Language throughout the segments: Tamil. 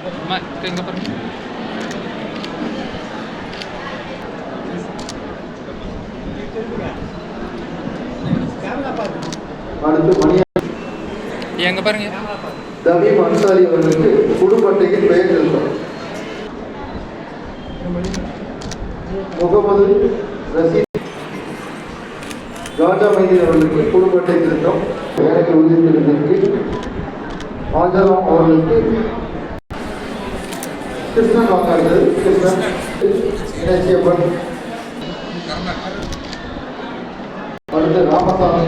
இங்கே பாருங்க எங்கே பாருங்க தபீப் அன்சாரி அவர்களுக்கு குடும்பட்டையில் பெயர் எழுதும் முகமது ரசீத் ராஜா மைதீன் அவர்களுக்கு குடும்பட்டை திருத்தம் எனக்கு உறுதித்திருந்திருக்கு ஆஜராம் அவர்களுக்கு கிருஷ்ணன் வாக்காளர்கள் கிருஷ்ணன் இணைச்சியப்பன் அடுத்து ராமசாமி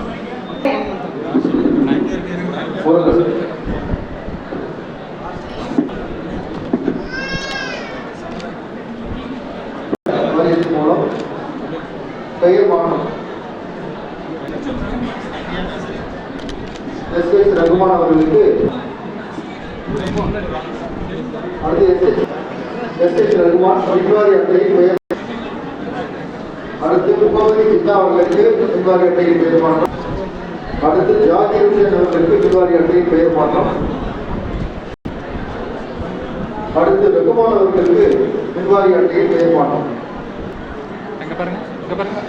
Thank you. வரியத்தின் மூலம் பெயர் மாற்றம். எஸ் எஸ் ரகுமான் அவர்களுக்கு அடுத்து S S S S Rahman பின்வாரி அட்டையில் பெயர் அடுத்து முகமது சித்தா அவர்களுக்கு பின்வாரி அட்டையில் பெயர் மாற்றம். அடுத்து ஜாதி ஹுசேன் அவர்களுக்கு பின்வாரி அட்டையில் பெயர் மாற்றம். அடுத்து ரகுமான் அவர்களுக்கு பின்வாரி அட்டையில் பெயர் மாற்றம். இங்கே பாருங்கள் இங்கே பாருங்கள்